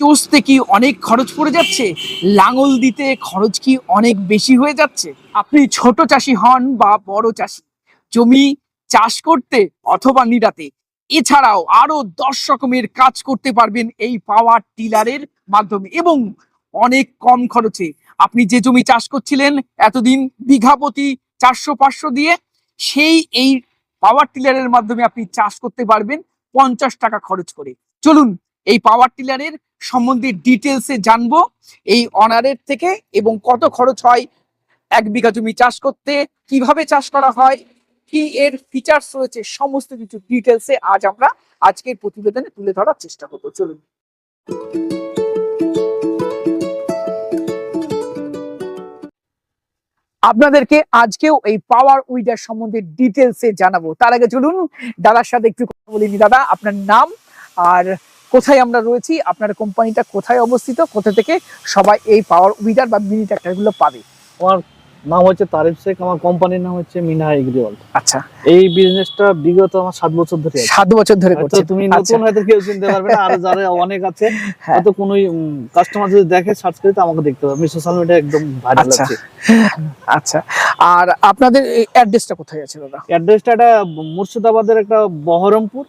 চষতে কি অনেক খরচ পড়ে যাচ্ছে? লাঙল দিতে খরচ কি অনেক বেশি হয়ে যাচ্ছে? আপনি ছোট চাষি হন বা বড় চাষি, জমি চাষ করতে অথবা নিরাতে এছাড়াও আরও দশ রকমের কাজ করতে পারবেন এই পাওয়ার টিলারের মাধ্যমে এবং অনেক কম খরচে। আপনি যে জমি চাষ করছিলেন এতদিন বিঘা প্রতি চারশো, পাঁচশো দিয়ে, সেই এই পাওয়ার টিলারের মাধ্যমে আপনি চাষ করতে পারবেন পঞ্চাশ টাকা খরচ করে। চলুন এই পাওয়ার টিলারের সম্বন্ধে ডিটেলসে জানব, এই অনারের থেকে এবং কত খরচ হয়, এক বিঘা জমি চাষ করতে কীভাবে চাষ করা হয়, কি এর ফিচার্স রয়েছে, সমস্ত কিছু ডিটেলসে আজ আমরা আজকের প্রতিবেদনে তুলে ধরার চেষ্টা করব, চলুন। আপনাদেরকে আজকেও এই পাওয়ার উইডার সম্বন্ধে ডিটেলসে জানাব। তার আগে চলুন, দাদার সাথে একটু কথা বলিনি দাদা, আপনার নাম আর কোথায় আমরা রয়েছি আপনার কোম্পানিটা কোথায় অবস্থিত কোথা থেকে সবাই এই পাওয়ার উইডার বা মিনি ট্রাক্টরগুলো পাবে? আমার নাম হচ্ছে তারিফ শেখ আমার কোম্পানির নাম হচ্ছে মিনা এগ্রিওয়াল আচ্ছা। এই বিজনেসটা বিগত আমার সাত বছর ধরে সাত বছর ধরে করছেন তুমি আচ্ছা, নতুন হয়তো কেউ চিনতে পারবে না আর যারা অনেক আছে হ্যাঁ। হয়তো কোনো কাস্টমার যদি দেখে সার্চ করে তো আমাকে দেখতে পাবে। সোশ্যাল মিডিয়া একদম ভাইরাল আচ্ছা। আছে। আচ্ছা। আর আপনাদের অ্যাড্রেসটা কোথায় আছে দাদা? অ্যাড্রেসটা একটা মুর্শিদাবাদের একটা বহরমপুর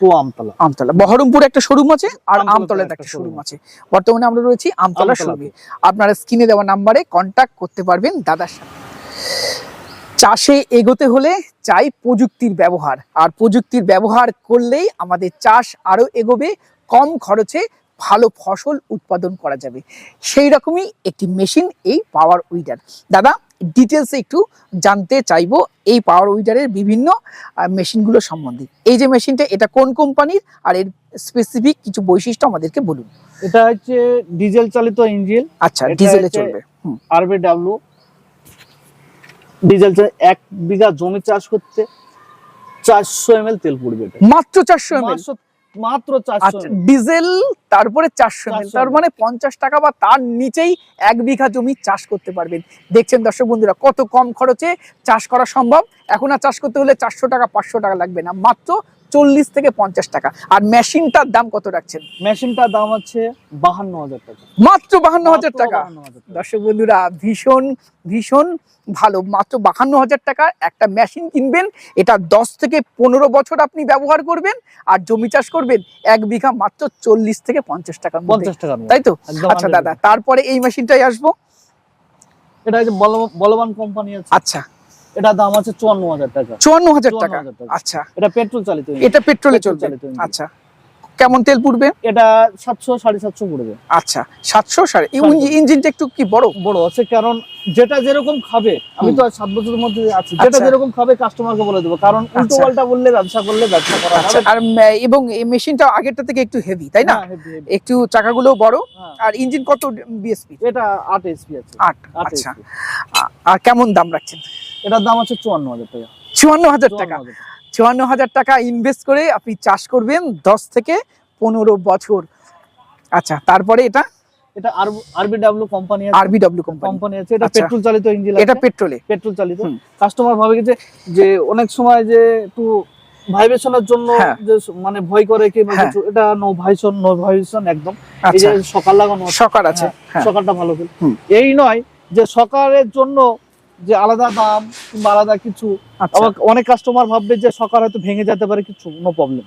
টু আমতলা। আমতলা। বহরমপুর একটা শোরুম আছে আর আমতলাতে আমতলাতে একটা একটা শোরুম আছে। বর্তমানে আমরা রয়েছি আমতলা শোরুমে আপনারা স্ক্রিনে দেওয়া নাম্বারে কন্ট্যাক্ট করতে পারবেন দাদার সাথে। চাষে এগোতে হলে চাই প্রযুক্তির ব্যবহার। আর প্রযুক্তির ব্যবহার করলেই আমাদের চাষ আরও এগোবে কম খরচে ভালো ফসল উৎপাদন করা যাবে। সেই রকমই একটি মেশিন এই পাওয়ার উইডার দাদা ডিটেলসে একটু জানতে চাইব এই পাওয়ার উইডারের বিভিন্ন মেশিনগুলো সম্বন্ধে। এই যে মেশিনটা এটা কোন কোম্পানির আর এর স্পেসিফিক কিছু বৈশিষ্ট্য আমাদেরকে বলুন। এটা হচ্ছে ডিজেল চালিত ইঞ্জিন আচ্ছা ডিজেলে চলবে। আরবি ডাব্লু ডিজেল এক বিঘা জমি চাষ করতে চারশো এম তেল পড়বে মাত্র চারশো এমএল মাত্র- চারশো আচ্ছা ডিজেল তারপরে চারশো মিল তার মানে পঞ্চাশ টাকা বা তার নিচেই এক বিঘা জমি চাষ করতে পারবেন। দেখছেন দর্শক বন্ধুরা কত কম খরচে চাষ করা সম্ভব? এখন আর চাষ করতে হলে চারশো টাকা পাঁচশো টাকা লাগবে না। মাত্র চল্লিশ থেকে পঞ্চাশ টাকা। আর মেশিনটার দাম কত রাখছেন? মেশিনটার দাম হচ্ছে বাহান্ন হাজার টাকা। মাত্র বাহান্ন হাজার টাকা। 52,000 দর্শক বন্ধুরা ভীষণ ভীষণ ভালো। মাত্র বাহান্ন হাজার টাকা একটা মেশিন কিনবেন। এটা দশ থেকে পনেরো বছর আপনি ব্যবহার করবেন। আর জমি চাষ করবেন এক বিঘা মাত্র চল্লিশ থেকে পঞ্চাশ টাকা পঞ্চাশ টাকা তাই তো? আচ্ছা দাদা তারপরে এই মেশিনটাই আসব। এটা বলবান কোম্পানি আছে। আচ্ছা। এটা দাম আছে চুয়ান্ন হাজার টাকা? চুয়ান্ন হাজার টাকা। আচ্ছা। এটা পেট্রোল চালিত এটা পেট্রোলে চলবে? আচ্ছা। কেমন তেল পুড়বে? এটা সাতশো সাড়ে সাতশো পড়বে। আচ্ছা সাতশো সাড়ে ইঞ্জিনটা একটু কি বড়? বড় আছে কারণ যেটা যেরকম খাবে আমি তো সাত বছরের মধ্যে আছি যেটা আচ্ছা। যেরকম খাবে কাস্টমারকে বলে দেবো কারণ উল্টো আচ্ছা। পাল্টা বললে ব্যবসা করলে ব্যবসা করা আচ্ছা হবে আর এবং এই মেশিনটা আগেরটা থেকে একটু হেভি তাই না? হ্যাঁ। একটু চাকাগুলো বড়। হ্যাঁ। আর ইঞ্জিন কত বিএসপি এটা আট এসপি আছে। আট আচ্ছা। আর কেমন দাম রাখছেন? এটার দাম আছে চুয়ান্ন হাজার টাকা। চুয়ান্ন হাজার টাকা। চুয়ান্ন হাজার টাকা ইনভেস্ট করে আপনি চাষ করবেন দশ থেকে পনেরো বছর। আচ্ছা তারপরে এটা? এটা আরবিডব্লিউ কোম্পানি আরবিডব্লিউ কোম্পানি আছে। এটা আচ্ছা। পেট্রোল চালিত ইঞ্জিন এটা পেট্রোলে। পেট্রোল চালিত কাস্টমার ভাবে কি যে- যে অনেক সময় যে একটু ভাইব্রেশনের জন্য হ্যাঁ। যে মানে ভয় করে কি হ্যাঁ। কিছু, এটা নো ভাইব্রেশন নো ভাইব্রেশন একদম। এই আচ্ছা। যে সকাল লাগানো সকার আছে। হ্যাঁ সকালটা ভালো এই নয় যে সকালের জন্য যে আলাদা দাম কিংবা আলাদা কিছু আচ্ছা। আবার অনেক কাস্টমার ভাববে যে সকাল হয়তো ভেঙে যেতে পারে কিছু নো প্রবলেম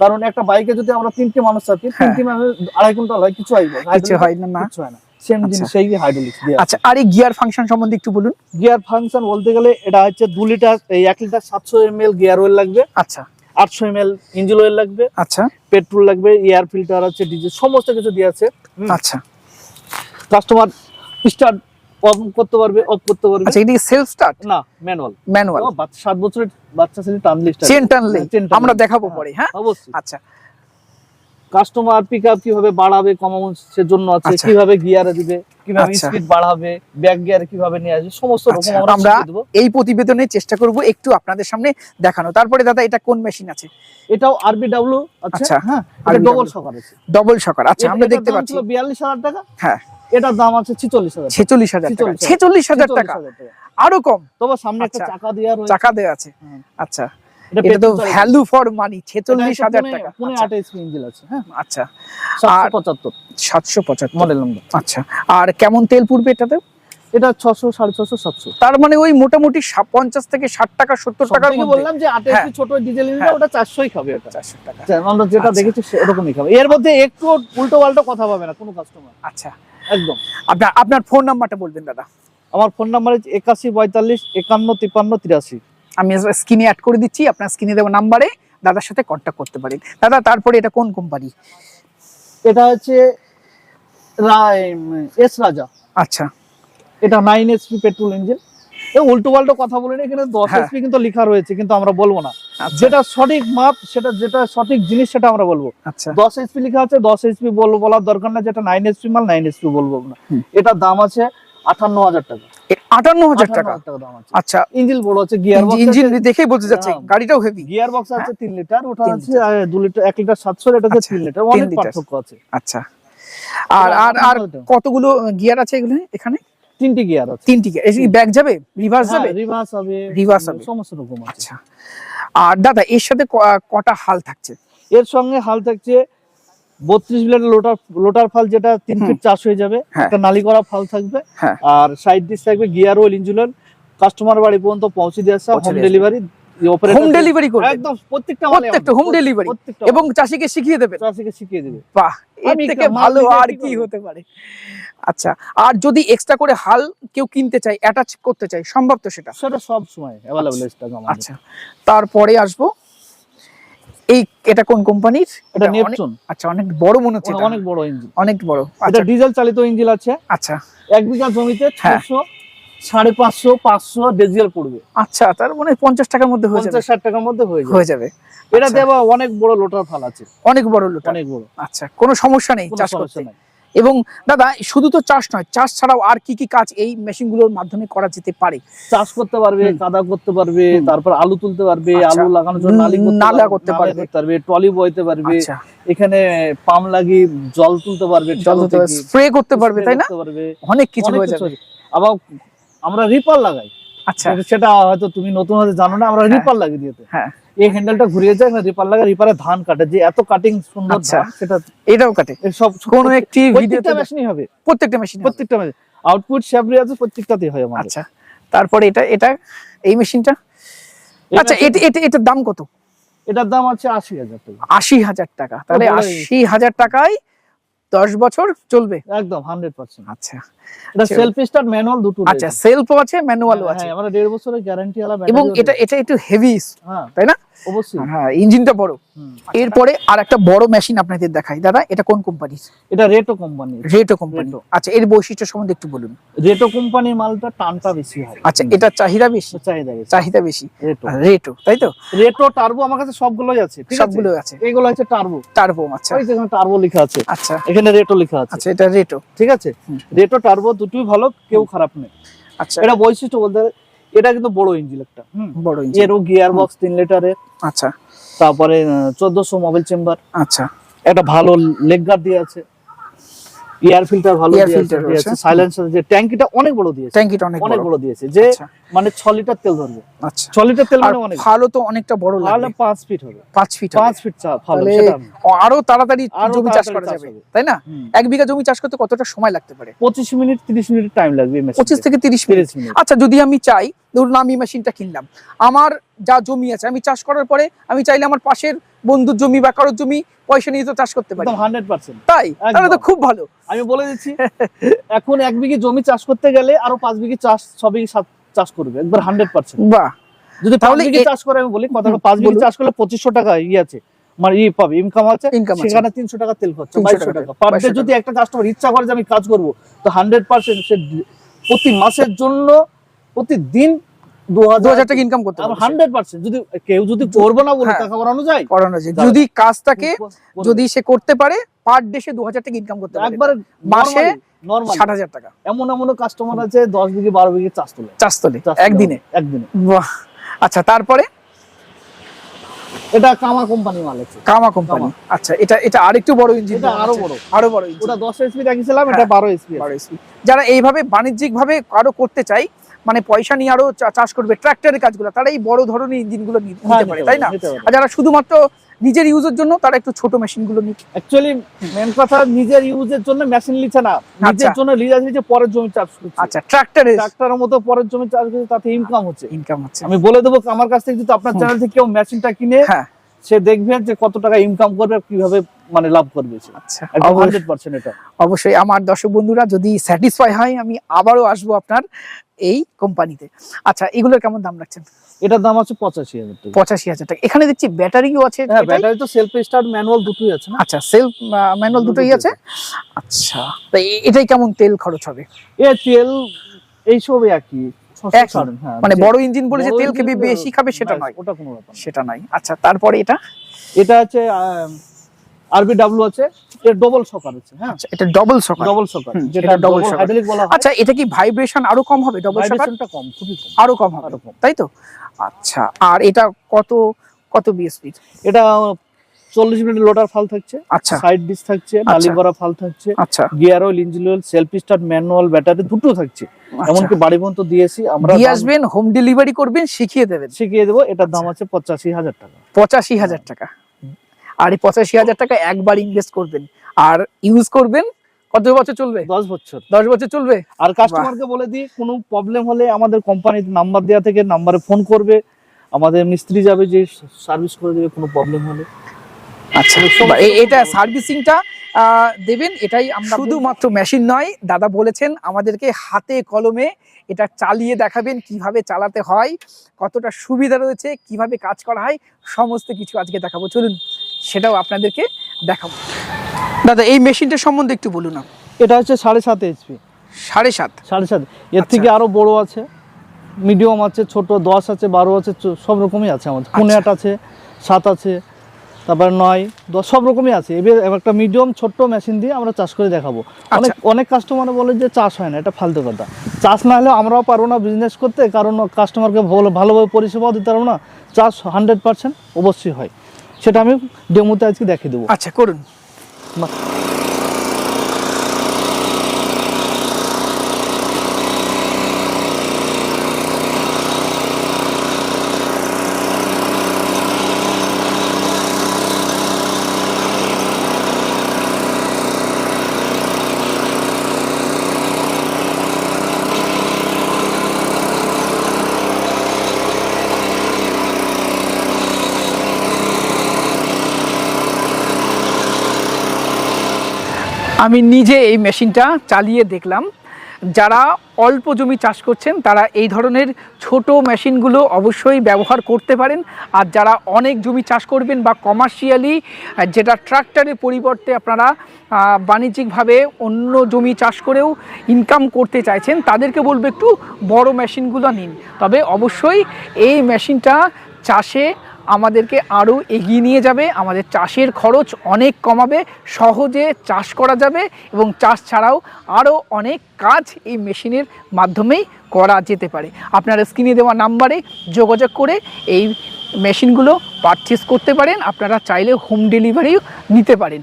কারণ একটা বাইকে যদি আমরা তিনটে মানুষ থাকি হ্যাঁ। তিনটে মানুষ আড়াই কুইন্টাল হয় কিছু হয় কিছু হয় না কিছু হয় না। সেম আচ্ছা। জিনিস সেই হাইড্রোলিক্স আচ্ছা আর এই গিয়ার ফাংশন সম্বন্ধে একটু বলুন। গিয়ার ফাংশন বলতে গেলে এটা হচ্ছে দু লিটার এই এক লিটার সাতশো এম এল গিয়ার অয়েল লাগবে। আচ্ছা। আটশো এম এল ইঞ্জিন অয়েল লাগবে। আচ্ছা। পেট্রোল লাগবে এয়ার ফিল্টার আছে ডিজেল সমস্ত কিছু দিয়ে আছে। আচ্ছা। কাস্টমার স্টার্ট অন করতে পারবে অফ করতে পারবে। আচ্ছা এটি সেলফ স্টার্ট না ম্যানুয়াল ম্যানুয়াল সাত বছরের বাচ্চা ছেলে টানলে চেন টানলে হ্যাঁ। আমরা দেখাবো হ্যাঁ, পরে হ্যাঁ অবশ্যই। আচ্ছা। কাস্টমার পিক আপ কীভাবে বাড়াবে কমানো সেজন্য আছে আচ্ছা। কীভাবে গিয়ারে দিবে কীভাবে আচ্ছা। স্পিড বাড়াবে ব্যাক গিয়ারে কীভাবে নিয়ে আসবে সমস্ত রকম আচ্ছা, আমরা এই প্রতিবেদনে চেষ্টা করব একটু আপনাদের সামনে দেখানো। তারপরে দাদা এটা কোন মেশিন আছে? এটাও আরবিডব্লিউ আচ্ছা, আচ্ছা হ্যাঁ এটা ডবল সকার আছে। ডবল সকার আচ্ছা আমরা দেখতে পাচ্ছি। বিয়াল্লিশ হাজার টাকা। হ্যাঁ। এটার দাম আছে ছিচল্লিশ হাজার ছেচল্লিশ হাজার ছেচল্লিশ হাজার টাকা। আরও কম। তবে সামনে একটা আচ্ছা। চাকা দেওয়া চাকা দেওয়া আছে। আচ্ছা। এটা এটা তো ভ্যালু ফর মানি ছেচল্লিশ হাজার টাকা। পুনে আচ্ছা, আট আছে হ্যাঁ। আচ্ছা। সাতশো পঁচাত্তর। সাতশো পঁচাত্তর। Model number. আচ্ছা। আর কেমন তেল পূর্বে এটাতে? এটা ছশো সাড়ে ছশো সাতশো। তার মানে ওই মোটামুটি পঞ্চাশ থেকে ষাট টাকা সত্তর সবথেকে বললাম যে হ্যাঁ। ছোট ডিজেল ইঞ্জিন হ্যাঁ। ওটা চারশোই খাবে এটা চারশো টাকা। আমরা যেটা আচ্ছা। দেখেছি খাবে। এর মধ্যে একটু উল্টো পাল্টো কথা পাবে না কোনো কাস্টমার আচ্ছা। একদম। আপনার আপনার ফোন নাম্বারটা বলবেন দাদা। আমার ফোন নাম্বার হচ্ছে একাশি পঁয়তাল্লিশ একান্ন তিপ্পান্ন তিরাশি। আমি স্ক্রিনে অ্যাড করে দিচ্ছি আপনার স্ক্রিনে দেওয়া নাম্বারে দাদার সাথে কন্ট্যাক্ট করতে পারেন। দাদা তারপরে এটা কোন কোম্পানি এটা হচ্ছে এস রাজা। আচ্ছা। এটা নাইন এসপি পেট্রোল ইঞ্জিন উল্টো পাল্টো কথা বলেন এখানে দশ হ্যাঁ। এসপি কিন্তু লেখা রয়েছে কিন্তু আমরা বলব না। যেটা সঠিক মাপ সেটা যেটা সঠিক জিনিস সেটা আমরা বলব। আচ্ছা। দশ এইচপি লেখা আছে দশ এইচপি বলব বলার দরকার না যেটা নাইন এইচপি মাল নাইন এইচপি বলব না। এটার দাম আছে আটান্ন হাজার টাকা। আটান্ন হাজার টাকা? 58,000 টাকা দাম আছে। আচ্ছা। ইঞ্জিন বড় আছে গিয়ার ইঞ্জিন দেখেই বোঝা যাচ্ছে হ্যাঁ। গাড়িটাও হেভি গিয়ার বক্স আছে তিন লিটার ওটা আছে দু লিটার এক লিটার সাতশো এটা আচ্ছা, তিন লিটার। তিন অনেক পার্থক্য আছে। আচ্ছা। আর আর আর কতগুলো গিয়ার আছে এগুলো এখানে? তিনটি গিয়ার আছে। তিনটি গিয়ার যাবে? রিভার্স যাবে? রিভার্স হবে। Reverse হবে। সমস্ত রকম আচ্ছা। আর দাদা এর সাথে কটা হাল থাকছে এর সঙ্গে হাল থাকছে বত্রিশ ব্লেডের লোটার লোটার ফাল যেটা তিন ফিট চাষ হয়ে যাবে হ্যাঁ। একটা নালি করা ফাল থাকবে হ্যাঁ। আর সাইড ডিস থাকবে গিয়ার ওয়েল ইঞ্জুলেন কাস্টমার বাড়ি পর্যন্ত পৌঁছে দিয়ে আসা হোম ডেলিভারি আচ্ছা, সম্ভব তো সেটা? সেটা আচ্ছা, আচ্ছা তারপরে আসব। এই এটা কোন কোম্পানির? এটা আচ্ছা অনেক বড় মনে হচ্ছে অনেক বড় ইঞ্জিন অনেক বড়। ডিজেল আচ্ছা। চালিত ইঞ্জিন আছে। আচ্ছা। এক বিঘা জমিতে হ্যাঁ। সাড়ে পাঁচশো পাঁচশো ডিজেল পড়বে। আচ্ছা তার মানে পঞ্চাশ টাকার মধ্যে হয়ে যাবে। ষাট টাকার মধ্যে হয়ে যাবে। হয়ে যাবে। এটা আচ্ছা। দেওয়া অনেক বড় লোটার ফাল আছে। অনেক বড় লোটা অনেক বড়। আচ্ছা কোনো সমস্যা নেই চাষ করতে। এবং দাদা শুধু তো চাষ নয় চাষ ছাড়াও আর কি কি কাজ এই মেশিনগুলোর মাধ্যমে করা যেতে পারে? চাষ করতে পারবে। কাদা করতে পারবে তারপর আলু তুলতে পারবে আচ্ছা। আলু লাগানোর জন্য নালি করতে পারবে। পারবে। ট্রলি বইতে পারবে আচ্ছা। এখানে পাম্প লাগিয়ে জল তুলতে পারবে জল স্প্রে করতে পারবে তাই না? অনেক কিছু হয়ে যাবে। আবার আমরা রিপার লাগাই। আচ্ছা। সেটা হয়তো তুমি নতুন হয়তো জানো না আমরা হ্যাঁ। রিপার লাগিয়ে দিতে। হ্যাঁ। এই হ্যান্ডেলটা ঘুরিয়ে যায় না রিপার লাগা রিপারে ধান কাটে। যে এত কাটিং সুন্দর আচ্ছা। সেটা এটাও কাটে। সব কোনো একটি ভিডিওতে মেশিনই হবে। প্রত্যেকটা মেশিন প্রত্যেকটা মেশিন আউটপুট শ্যাবরি আছে প্রত্যেকটাতেই হয় আমাদের। আচ্ছা। তারপরে এটা এটা এই মেশিনটা আচ্ছা এটা এটা এটার দাম কত? এটার দাম আছে আশি হাজার টাকা। আশি হাজার টাকা। তাহলে আশি হাজার টাকায় দশ বছর চলবে? একদম হান্ড্রেড পার্সেন্ট আচ্ছা। এটা। সেলফ স্টার্ট ম্যানুয়াল দুটো আচ্ছা সেলফও আছে ম্যানুয়ালও আছে। হ্যাঁ আমরা দেড় বছরের গ্যারান্টি আলা এবং এটা এটা একটু হেভি হ্যাঁ তাই না? অবশ্যই। হ্যাঁ ইঞ্জিনটা বড়। এরপরে আর একটা বড় মেশিন আপনাদের দেখাই। দাদা এটা কোন এটা রেটো কোম্পানি রেটো কোম্পানি আচ্ছা এর বৈশিষ্ট্য সম্বন্ধে একটু বলুন। রেটো কোম্পানির মালটা টানটা বেশি হয়। আচ্ছা এটা চাহিদা বেশি? চাহিদা বেশি। চাহিদা বেশি? রেটো রেটো তাই তো? রেটো টার্বো আমার কাছে সবগুলোই আছে ঠিক আছে? আছে। এগুলো হচ্ছে টার্বো টার্বো আচ্ছা। ওই যেখানে টার্বো লেখা আছে। আচ্ছা। এখানে রেটো লেখা আছে। আচ্ছা এটা রেটো ঠিক আছে? রেটো টার্বো দুটোই ভালো কেউ খারাপ নেই। আচ্ছা। এটা বৈশিষ্ট্য বলতে এটা কিন্তু বড় ইঞ্জিন একটা বড় ইঞ্জিন এরও গিয়ার বক্স তিন লিটারের আচ্ছা। তারপরে চোদ্দশো মোবাইল চেম্বার আচ্ছা। একটা ভালো লেগ গার্ড দিয়ে আছে। এয়ার ফিল্টার ভালো আছে? সাইলেন্সার যে ট্যাঙ্কিটা অনেক বড় দিয়েছে। ট্যাঙ্কিটা অনেক অনেক বড়। দিয়েছে। যে আচ্ছা। মানে লিটার তেল ধরবে। আচ্ছা। লিটার তেল মানে অনেক। ফালও তো অনেকটা বড় লাগবে। পাঁচ ফিট হবে। পাঁচ ফিট ফিট ভালো সেটা আরও তাড়াতাড়ি জমি চাষ করা যাবে তাই না? এক বিঘা জমি চাষ করতে কতটা সময় লাগতে পারে? পঁচিশ মিনিট তিরিশ মিনিট টাইম লাগবে পঁচিশ থেকে তিরিশ মিনিট। তিরিশ মিনিট। আচ্ছা যদি আমি চাই ধরুন আমি মেশিনটা কিনলাম। আমার যা জমি আছে আমি চাষ করার পরে আমি চাইলে আমার পাশের বন্ধুর জমি বা কারোর জমি পয়সা নিয়ে তো চাষ করতে পারি। তাই? তাহলে তো খুব ভালো। আমি বলে দিচ্ছি এখন এক বিঘে জমি চাষ করতে গেলে আরও পাঁচ বিঘে চাষ ছ বিঘে চাষ করবে একবার হান্ড্রেড পার্সেন্ট বাহ! যদি তাহলে চাষ করে আমি বলি কথা পাঁচ বিঘে চাষ করলে পঁচিশশো টাকা ই আছে মানে ই পাবে ইনকাম আছে সেখানে তিনশো টাকা তেল খরচা 300 বাইশশো টাকা, টাকা। পার ডে যদি একটা কাস্টমার ইচ্ছা করে যে আমি কাজ করব তো হান্ড্রেড পার্সেন্ট সে প্রতি মাসের জন্য প্রতিদিন দু দু হাজার হাজার টাকা ইনকাম করতে পারবে সে। হান্ড্রেড পার্সেন্ট যদি কেউ যদি করব না বলে। টাকা করানো যায় করানো যায়। যদি কাজটাকে যদি সে করতে পারে পার ডে সে দু হাজার টাকা ইনকাম করতে পারে। একবারে মাসে নর্মাল ষাট টাকা। এমন এমন কাস্টমার আছে দশ বিঘে বারো বিঘে চাষ তোলে। চাষ তোলে একদিনে। একদিনে। বাহ। আচ্ছা তারপরে? এটা কামা কোম্পানি মাল আছে। কামা কোম্পানি। আচ্ছা এটা এটা আরেকটু বড় ইঞ্জিন এটা আরও বড়। আরও বড় ইঞ্জিন ওটা দশ এসপি দেখিয়েছিলাম এটা হ্যাঁ। এসপি যারা এইভাবে বাণিজ্যিক ভাবে আরও করতে চাই মানে পয়সা নিয়ে আরও চাষ করবে ট্রাক্টরের কাজগুলো তারা এই বড় ধরনের ইঞ্জিনগুলো নিতে পারে তাই না? আর যারা শুধুমাত্র নিজের ইউজের জন্য তারা একটু ছোট মেশিনগুলো নিচ্ছে অ্যাকচুয়ালি মেন কথা নিজের ইউজের জন্য মেশিন নিচ্ছে না। নিজের আচ্ছা। জন্য লিজাজ নিচ্ছে পরের জমি চাষ করছে। আচ্ছা ট্রাক্টরের ট্রাক্টরের মতো পরের জমি চাষ করছে তাতে ইনকাম হচ্ছে। ইনকাম হচ্ছে। আমি বলে দেবো আমার কাছ থেকে যদি আপনার চ্যানেল থেকে কেউ মেশিনটা কিনে হ্যাঁ। সে দেখবে যে কত টাকা ইনকাম করবে কীভাবে মানে লাভ করবে আচ্ছা অবশ্যই- হান্ড্রেড পার্সেন্ট এটা। অবশ্যই আমার দর্শক বন্ধুরা যদি স্যাটিসফাই হয় আমি আবারও আসব আপনার এই কোম্পানিতে আচ্ছা এগুলোর কেমন দাম রাখছেন? এটার দাম আছে পঁচাশি হাজার টাকা। পঁচাশি হাজার টাকা। এখানে দেখছি ব্যাটারিও আছে। ব্যাটারি তো সেলফ স্টার্ট ম্যানুয়াল দুটোই আছে না? আচ্ছা সেলফ ম্যানুয়াল দুটোই আছে? আচ্ছা তো এটাই কেমন তেল খরচ হবে? এ তেল এইসব একই? হ্যাঁ, মানে বড় ইঞ্জিন বলে যে তেল খেবে বেশি খাবে সেটা নয়। ওটা কোনো ব্যাপার সেটা নাই আচ্ছা তারপরে এটা? এটা আছে আরবি আছে এর ডবল সকার আছে হ্যাঁ? আচ্ছা এটা ডবল সকার হুম, যেটা ডবল হাইড্রোলিক বলা হয়। আচ্ছা এটা কি ভাইব্রেশন আরও কম হবে ডবল সকার ভাইব্রেশনটা কম খুবই কম। আরও কম হবে তাই তো? আচ্ছা আর এটা কত কত বিএসপি এটা চল্লিশ মিনিট লোডার ফাল থাকছে আচ্ছা। সাইড ডিস থাকছে নালি ভরা ফাল থাকছে আচ্ছা। Gear oil engine oil self start manual battery দুটো থাকছে। আচ্ছা। এমনকি বাড়ি পর্যন্ত দিয়েছি আমরা দিয়ে আসবেন হোম ডেলিভারি করবেন শিখিয়ে দেবেন। শিখিয়ে দেবো এটার দাম আছে পঁচাশি হাজার টাকা। পঁচাশি হাজার টাকা। আর এই পঁচাশি হাজার টাকা একবার ইনভেস্ট করবেন। আর ইউজ করবেন কত বছর চলবে? দশ বছর। দশ বছর চলবে? আর কাস্টমারকে বলে দিই কোনো প্রবলেম হলে আমাদের কোম্পানির নাম্বার দেওয়া থেকে নাম্বারে ফোন করবে। আমাদের মিস্ত্রি যাবে যে সার্ভিস করে দেবে কোনো প্রবলেম হলে। আচ্ছা এটা সার্ভিসিংটা দেবেন এটাই আমরা শুধুমাত্র মেশিন নয় দাদা বলেছেন আমাদেরকে হাতে কলমে এটা চালিয়ে দেখাবেন কীভাবে চালাতে হয় কতটা সুবিধা রয়েছে কীভাবে কাজ করা হয় সমস্ত কিছু আজকে দেখাবো। চলুন সেটাও আপনাদেরকে দেখাবো। দাদা এই মেশিনটা সম্বন্ধে একটু বলুন না। এটা হচ্ছে সাড়ে সাত এইচপি সাড়ে সাত? সাড়ে সাত। এর আচ্ছা। থেকে আরও বড় আছে মিডিয়াম আছে ছোট দশ আছে বারো আছে সব রকমই আছে আমাদের। আচ্ছা। আট আছে সাত আছে তারপর নয় দশ সব রকমই আছে। এবার একটা মিডিয়াম ছোট্ট মেশিন দিয়ে আমরা চাষ করে দেখাবো। অনেক অনেক কাস্টমার বলে যে চাষ হয় না এটা ফালতু কথা। চাষ না হলে আমরাও পারব না বিজনেস করতে কারণ কাস্টমারকে ভালো ভালোভাবে পরিষেবাও দিতে পারব না। চাষ হান্ড্রেড পার্সেন্ট অবশ্যই হয়। সেটা আমি ডেমোতে আজকে দেখিয়ে দেবো। আচ্ছা করুন। আমি নিজে এই মেশিনটা চালিয়ে দেখলাম। যারা অল্প জমি চাষ করছেন, তারা এই ধরনের ছোট মেশিনগুলো অবশ্যই ব্যবহার করতে পারেন। আর যারা অনেক জমি চাষ করবেন বা কমার্শিয়ালি যেটা ট্রাক্টরের পরিবর্তে আপনারা বাণিজ্যিকভাবে অন্য জমি চাষ করেও ইনকাম করতে চাইছেন, তাদেরকে বলব একটু বড় মেশিনগুলো নিন। তবে অবশ্যই এই মেশিনটা চাষে আমাদেরকে আরও এগিয়ে নিয়ে যাবে, আমাদের চাষের খরচ অনেক কমাবে, সহজে চাষ করা যাবে এবং চাষ ছাড়াও আরও অনেক কাজ এই মেশিনের মাধ্যমেই করা যেতে পারে। আপনারা স্ক্রিনে দেওয়া নাম্বারে যোগাযোগ করে এই মেশিনগুলো পারচেস করতে পারেন, আপনারা চাইলে হোম ডেলিভারিও নিতে পারেন।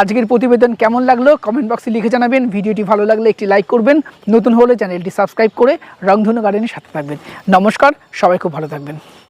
আজকের প্রতিবেদন কেমন লাগল? কমেন্ট বক্সে লিখে জানাবেন। ভিডিওটি ভালো লাগলে একটি লাইক করবেন। নতুন হলে চ্যানেলটি সাবস্ক্রাইব করে রংধনু গার্ডেনের সাথে থাকবেন। নমস্কার, সবাই খুব ভালো থাকবেন।